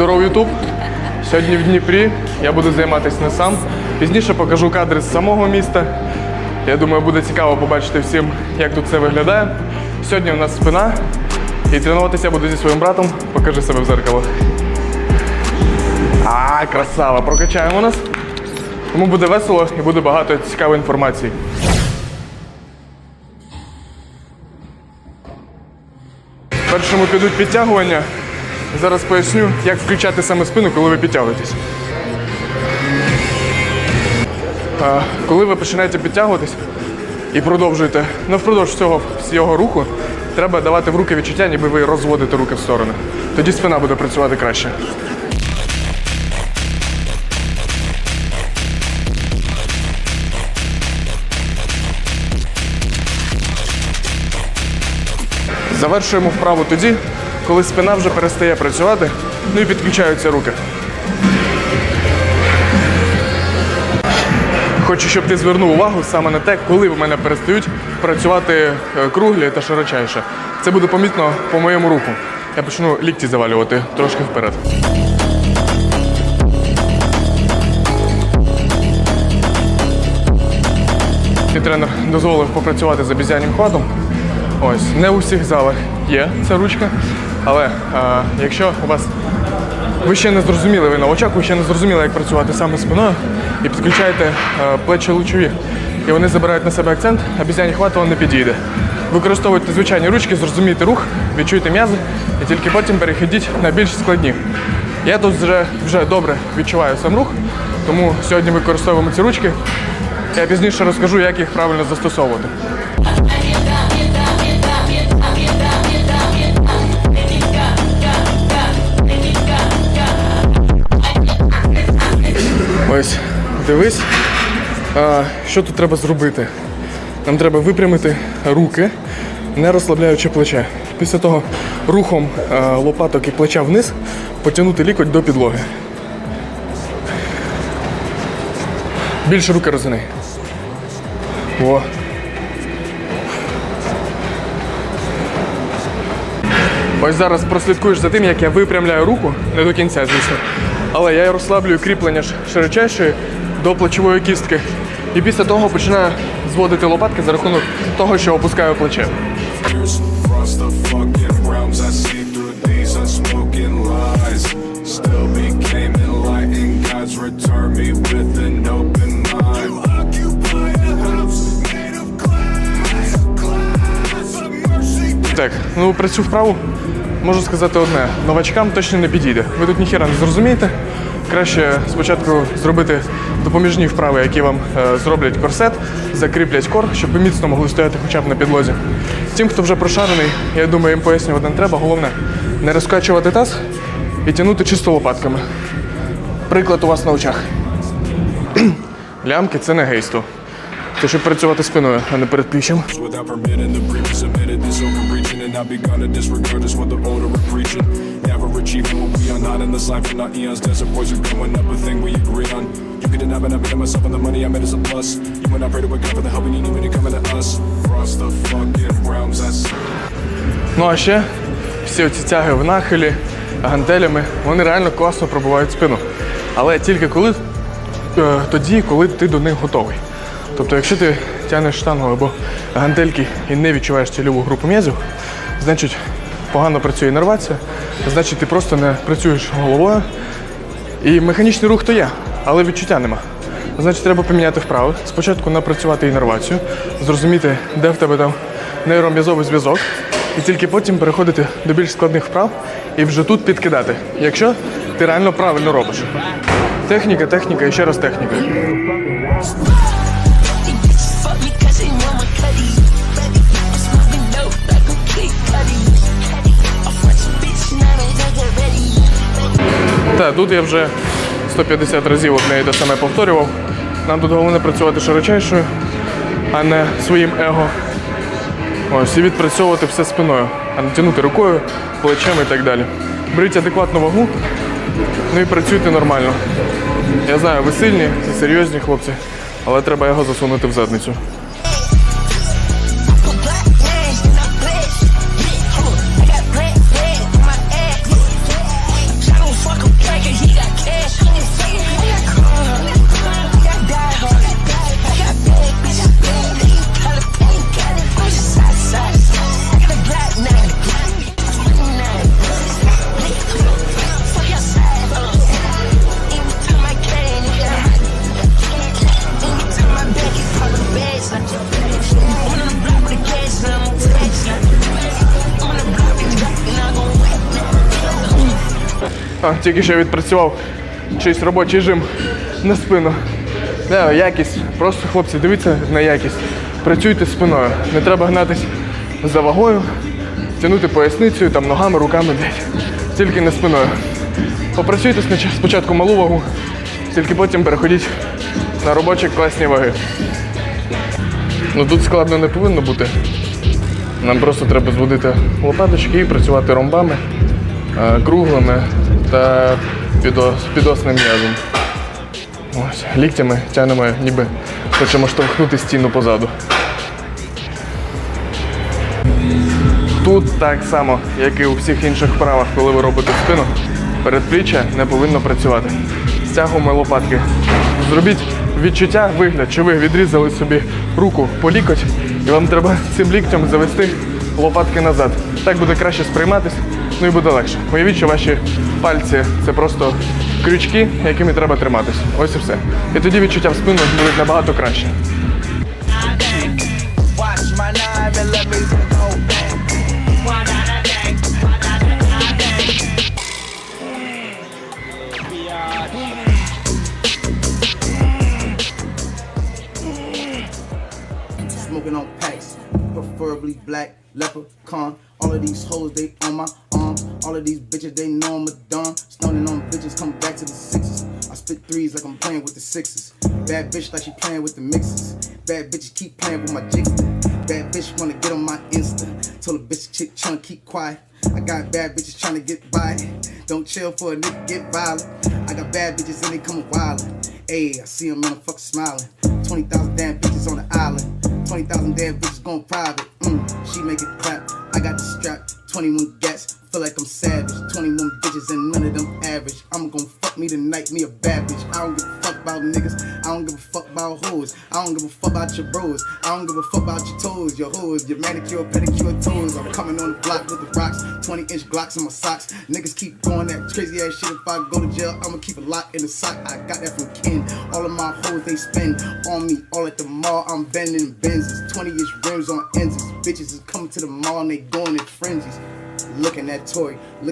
Здоров, Ютуб! Сьогодні в Дніпрі я буду займатися не сам. Пізніше покажу кадри з самого міста. Я думаю, буде цікаво побачити всім, як тут все виглядає. Сьогодні у нас спина. І тренуватися я буду зі своїм братом. Покажи себе в зеркало. А, красава! Прокачаємо нас. Тому буде весело і буде багато цікавої інформації. Першому підуть підтягування. Зараз поясню, як включати саме спину, коли ви підтягуєтесь. Коли ви починаєте підтягуватись і продовжуєте, ну впродовж цього всього руху, треба давати в руки відчуття, ніби ви розводите руки в сторони. Тоді спина буде працювати краще. Завершуємо вправу тоді, коли спина вже перестає працювати, ну і підключаються руки. Хочу, щоб ти звернув увагу саме на те, коли в мене перестають працювати е, круглі та широчайше. Це буде помітно по моєму руху. Я почну лікті завалювати трошки вперед. І тренер дозволив попрацювати з обізянним хватом. Ось, не у всіх залах є ця ручка, але е, якщо у вас ви ще не зрозуміли, ви на очах, ви ще не зрозуміли, як працювати саме спиною і підключаєте е, плечі лучові. І вони забирають на себе акцент, а бізяній хват вам не підійде. Використовуйте звичайні ручки, зрозумійте рух, відчуйте м'язи і тільки потім переходіть на більш складні. Я тут вже, вже добре відчуваю сам рух, тому сьогодні використовуємо ці ручки. Я пізніше розкажу, як їх правильно застосовувати. Ось, дивись, що тут треба зробити. Нам треба випрямити руки, не розслабляючи плече. Після того рухом лопаток і плеча вниз потягнути лікоть до підлоги. Більше руки розгини. О. Ось зараз прослідкуєш за тим, як я випрямляю руку, не до кінця, звісно. Але я розслаблюю кріплення широчайшої до плечової кістки. І після того починаю зводити лопатки за рахунок того, що опускаю плече. Так, ну про цю вправу можу сказати одне: новачкам точно не підійде. Ви тут ніхіра не зрозумієте. Краще спочатку зробити допоміжні вправи, які вам е, зроблять корсет, закріплять кор, щоб ви міцно могли стояти хоча б на підлозі. Тим, хто вже прошарений, я думаю, їм пояснювати не треба. Головне не розкачувати таз і тягнути чисто лопатками. Приклад у вас на очах. Лямки це не гейство. Це щоб працювати спиною, а не перед пліччям. And I begun to disregard just what the older are preaching Never achieving what we are not in this life for not eons Desert boys are growing up a thing we agree on You can deny but I bet myself on the money I made is a plus You and I pray to a God for the help you need me to coming to us Across the fucking realms I see Ну а ще всі оці тяги в нахилі, гантелями, вони реально класно пробивають спину. Але тільки коли, е, тоді, коли ти до них готовий. Тобто, якщо ти тягнеш штангу або гантельки і не відчуваєш цільову групу м'язів, значить погано працює інервація, значить ти просто не працюєш головою. І механічний рух то є, але відчуття нема. Значить, треба поміняти вправи. Спочатку напрацювати інервацію, зрозуміти, де в тебе там нейром'язовий зв'язок, і тільки потім переходити до більш складних вправ і вже тут підкидати, якщо ти реально правильно робиш. Техніка, техніка і ще раз техніка. Так, тут я вже 150 разів одне і те саме повторював. Нам тут головне працювати широчайшою, а не своїм его. Ось, і відпрацьовувати все спиною, а не тягнути рукою, плечем і так далі. Беріть адекватну вагу, ну і працюйте нормально. Я знаю, ви сильні і серйозні хлопці, але треба його засунути в задницю. А, тільки що відпрацював чийсь робочий жим на спину. Не, якість. Просто хлопці, дивіться на якість. Працюйте спиною. Не треба гнатись за вагою, тягнути поясницею, там ногами, руками, блядь. Тільки не спиною. Попрацюйте спочатку малу вагу, тільки потім переходіть на робочі класні ваги. Ну тут складно не повинно бути. Нам просто треба зводити лопаточки і працювати ромбами, е, круглими та підос, підосним м'язом. Ось, ліктями тягнемо, ніби хочемо штовхнути стіну позаду. Тут так само, як і у всіх інших вправах, коли ви робите спину, передпліччя не повинно працювати. Стягуємо лопатки. Зробіть відчуття, вигляд, що ви відрізали собі руку по лікоть, і вам треба цим ліктем завести лопатки назад. Так буде краще сприйматись, ну і буде легше. Уявіть, що ваші пальці це просто крючки, якими треба триматись. Ось і все. І тоді відчуття в спину будуть набагато краще. Smoking on packs, preferably black leprechaun. All of these hoes, they on my arm. All of these bitches, they know I'm a don. Stoning on bitches, come back to the sixes. I spit threes like I'm playing with the sixes. Bad bitch like she playing with the mixes. Bad bitches keep playing with my jigs. Bad bitch wanna get on my Insta. Told a bitch chick chunk keep quiet. I got bad bitches trying to get by. Don't chill for a nigga get violent. I got bad bitches and they coming wildin'. Ayy, I see them and I'm smiling. 20,000 damn bitches on the island. 20,000 damn bitches going private. She make it clap. I got the strap. 21 gats. Feel like I'm savage. 21 bitches and none of them average. I'm gonna fuck me tonight, me a bad bitch. I don't give about niggas. I don't give a fuck about hoes. I don't give a fuck about your bros. I don't give a fuck about your toes, your hoes, your manicure, pedicure toes. I'm coming on the block with the rocks. 20 inch Glocks in my socks. Niggas keep doing that crazy ass shit. If I go to jail, I'ma keep a lock in the sock. I got that from Ken. All of my hoes, they spend on me. All at the mall, I'm bending Benzes. 20 inch rims on ends. Bitches is coming to the mall and they going in frenzies. Looking at Tory, looking